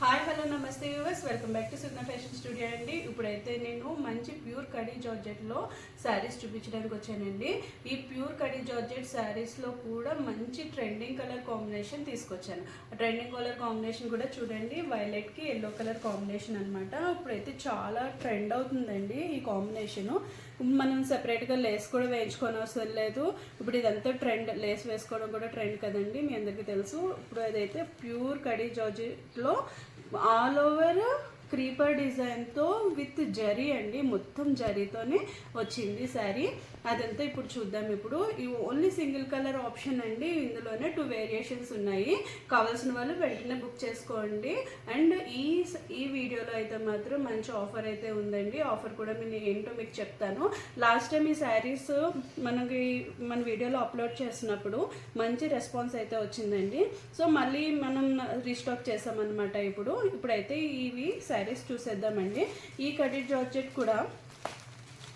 Hi hello నమస్తే viewers. Welcome back to Sugna fashion studio అండి. ఇప్పుడైతే నేను మంచి ప్యూర్ కడీ జార్జెట్లో శారీస్ చూపించడానికి వచ్చానండి. ఈ ప్యూర్ కడీ జార్జెట్ శారీస్లో కూడా మంచి ట్రెండింగ్ కలర్ కాంబినేషన్ తీసుకొచ్చాను. ఆ ట్రెండింగ్ కలర్ కాంబినేషన్ కూడా చూడండి. వైలెట్కి ఎల్లో కలర్ కాంబినేషన్ అనమాట ఇప్పుడైతే చాలా ట్రెండ్ అవుతుందండి ఈ కాంబినేషను. మనం సెపరేట్గా లేస్ కూడా వేయించుకొని అవసరం లేదు. ఇప్పుడు ఇదంతా ట్రెండ్ లేస్ వేసుకోవడం కూడా ట్రెండ్ కదండి. మీ అందరికీ తెలుసు. ఇప్పుడు అదైతే ప్యూర్ కడీ జార్జెట్లో ఆల్ ఓవర్ క్రీపర్ డిజైన్తో విత్ జరీ అండి. మొత్తం జరీతోనే వచ్చింది శారీ. అదంతా ఇప్పుడు చూద్దాం. ఇప్పుడు ఈ ఓన్లీ సింగిల్ కలర్ ఆప్షన్ అండి. ఇందులోనే టూ వేరియేషన్స్ ఉన్నాయి. కావాల్సిన వాళ్ళు వెంటనే బుక్ చేసుకోండి. అండ్ ఈ ఈ వీడియోలో అయితే మాత్రం మంచి ఆఫర్ అయితే ఉందండి. ఆఫర్ కూడా నేను ఏంటో మీకు చెప్తాను. లాస్ట్ టైం ఈ శారీస్ మనకి మన వీడియోలో అప్లోడ్ చేసినప్పుడు మంచి రెస్పాన్స్ అయితే వచ్చిందండి. సో మళ్ళీ మనం రీస్టాక్ చేసామన్నమాట ఇప్పుడు. ఇప్పుడైతే ఇవి శారీస్ చూసేద్దామండి. ఈ కటి జార్జెట్ కూడా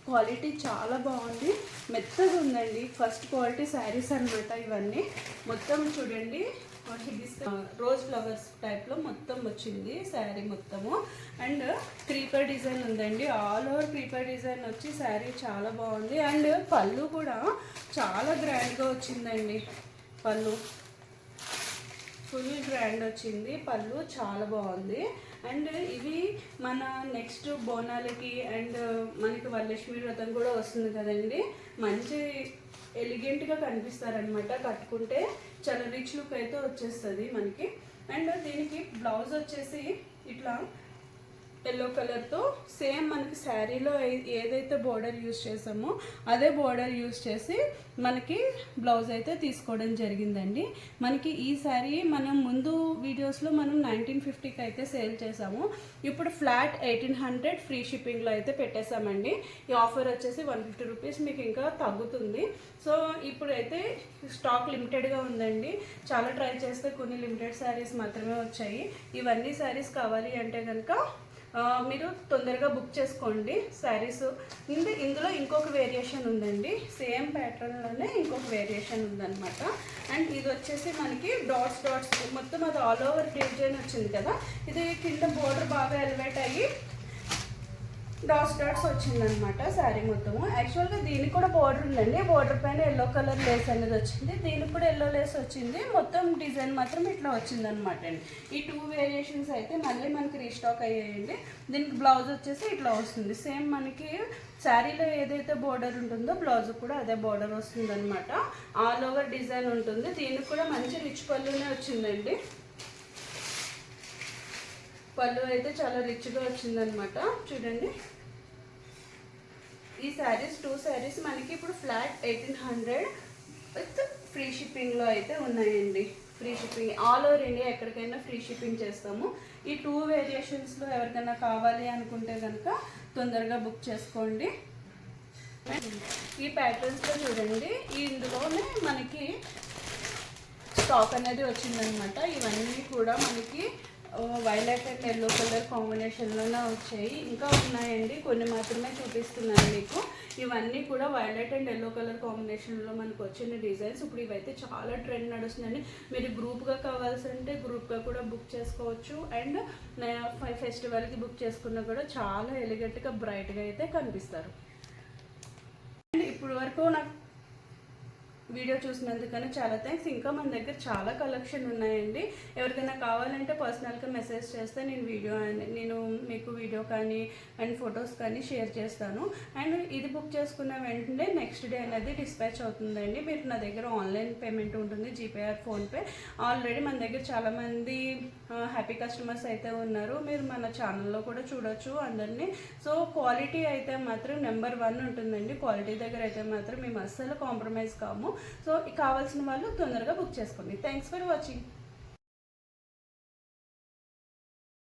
క్వాలిటీ చాలా బాగుంది. మెత్తగా ఉందండి. ఫస్ట్ క్వాలిటీ శారీస్ అనమాట ఇవన్నీ. మొత్తం చూడండి. రోజ్ ఫ్లవర్స్ టైప్లో మొత్తం వచ్చింది శారీ మొత్తము. అండ్ క్రీపర్ డిజైన్ ఉందండి. ఆల్ ఓవర్ క్రీపర్ డిజైన్ వచ్చి శారీ చాలా బాగుంది. అండ్ పళ్ళు కూడా చాలా గ్రాండ్గా వచ్చిందండి. పళ్ళు. ఫుల్ గ్రాండ్ వచ్చింది. పళ్ళు చాలా బాగుంది. అండ్ ఇవి మన నెక్స్ట్ బోనాలకి అండ్ మనకి వరలక్ష్మి వ్రతం కూడా వస్తుంది కదండి. మంచి ఎలిగెంట్గా కనిపిస్తారనమాట కట్టుకుంటే చాలా రిచ్ లుక్ అయితే వచ్చేస్తుంది మనకి. అండ్ దీనికి బ్లౌజ్ వచ్చేసి ఇట్లా ఎల్లో కలర్తో సేమ్ మనకి శారీలో ఏదైతే బోర్డర్ యూస్ చేసామో అదే బోర్డర్ యూస్ చేసి మనకి బ్లౌజ్ అయితే తీసుకోవడం జరిగిందండి. మనకి ఈ శారీ మనం ముందు వీడియోస్లో మనం నైన్టీన్ ఫిఫ్టీకి అయితే సేల్ చేసాము ఇప్పుడు ఫ్లాట్ ఎయిటీన్ హండ్రెడ్ ఫ్రీ షిప్పింగ్లో అయితే పెట్టేశామండి. ఈ ఆఫర్ వచ్చేసి వన్ ఫిఫ్టీ రూపీస్ మీకు ఇంకా తగ్గుతుంది. సో ఇప్పుడైతే స్టాక్ లిమిటెడ్గా ఉందండి. చాలా ట్రై చేస్తే కొన్ని లిమిటెడ్ శారీస్ మాత్రమే వచ్చాయి. ఇవన్నీ శారీస్ కావాలి అంటే కనుక మీరు తొందరగా బుక్ చేసుకోండి శారీస్ ఇందు ఇందులో ఇంకొక వేరియేషన్ ఉందండి. సేమ్ ప్యాటర్న్లోనే ఇంకొక వేరియేషన్ ఉందన్నమాట. అండ్ ఇది వచ్చేసి మనకి డాట్స్ డాట్స్ మొత్తం అది ఆల్ ఓవర్ డిజైన్ వచ్చింది కదా. ఇది కింద బోర్డర్ బాగా ఎలివేట్ అయ్యి డాట్స్ డాట్స్ వచ్చిందనమాట శారీ మొత్తము. యాక్చువల్గా దీనికి కూడా బోర్డర్ ఉందండి. బోర్డర్ పైన ఎల్లో కలర్ లేస్ అనేది వచ్చింది. దీనికి కూడా ఎల్లో లేస్ వచ్చింది. మొత్తం డిజైన్ మాత్రం ఇట్లా వచ్చిందనమాట అండి. ఈ టూ వేరియేషన్స్ అయితే మళ్ళీ మనకి రీస్టాక్ అయ్యాయండి. దీనికి బ్లౌజ్ వచ్చేసి ఇట్లా వస్తుంది. సేమ్ మనకి శారీలో ఏదైతే బోర్డర్ ఉంటుందో బ్లౌజ్ కూడా అదే బోర్డర్ వస్తుందనమాట ఆల్ ఓవర్ డిజైన్ ఉంటుంది. దీనికి కూడా మంచి రిచ్ పళ్ళునే వచ్చిందండి. పళ్ళు అయితే చాలా రిచ్గా వచ్చిందనమాట చూడండి. ఈ శారీస్ టూ శారీస్ మనకి ఇప్పుడు flat eighteen hundred with free షిప్పింగ్లో అయితే ఉన్నాయండి. Free shipping all over India ఎక్కడికైనా ఫ్రీ షిప్పింగ్ చేస్తాము. ఈ టూ వేరియేషన్స్లో ఎవరికైనా కావాలి అనుకుంటే కనుక తొందరగా బుక్ చేసుకోండి. ఈ ప్యాటర్న్స్లో చూడండి. ఇందులోనే మనకి స్టాక్ అనేది వచ్చిందనమాట ఇవన్నీ కూడా మనకి వైలెట్ అండ్ ఎల్లో కలర్ కాంబినేషన్లోనే వచ్చాయి. ఇంకా ఉన్నాయండి. కొన్ని మాత్రమే చూపిస్తున్నాను మీకు. ఇవన్నీ కూడా వైలెట్ అండ్ ఎల్లో కలర్ కాంబినేషన్లో మనకు వచ్చిన డిజైన్స్ ఇప్పుడు ఇవైతే చాలా ట్రెండ్ నడుస్తుందండి. మీరు గ్రూప్గా కావాల్సింటే గ్రూప్గా కూడా బుక్ చేసుకోవచ్చు. అండ్ ఫెస్టివల్కి బుక్ చేసుకున్నా కూడా చాలా ఎలిగెంట్గా బ్రైట్గా అయితే కనిపిస్తారు. అండ్ ఇప్పుడు వరకు నాకు వీడియో చూసినందుకని చాలా థ్యాంక్స్ ఇంకా మన దగ్గర చాలా కలెక్షన్ ఉన్నాయండి. ఎవరికైనా కావాలంటే పర్సనల్గా మెసేజ్ చేస్తే నేను వీడియో నేను మీకు వీడియో కానీ అండ్ ఫొటోస్ కానీ షేర్ చేస్తాను. అండ్ ఇది బుక్ చేసుకున్న వెంటనే నెక్స్ట్ డే అనేది డిస్పాచ్ అవుతుందండి. మీరు నా దగ్గర ఆన్లైన్ పేమెంట్ ఉంటుంది జీపే ఆర్ ఫోన్పే ఆల్రెడీ మన దగ్గర చాలామంది హ్యాపీ కస్టమర్స్ అయితే ఉన్నారు. మీరు మన ఛానల్లో కూడా చూడొచ్చు అందరినీ. సో క్వాలిటీ అయితే మాత్రం నెంబర్ వన్ ఉంటుందండి. క్వాలిటీ దగ్గర అయితే మాత్రం మేము అస్సలు కాంప్రమైజ్ కాము. సో కావాల్సిన వాళ్ళు తొందరగా బుక్ చేసుకోండి. Thanks for watching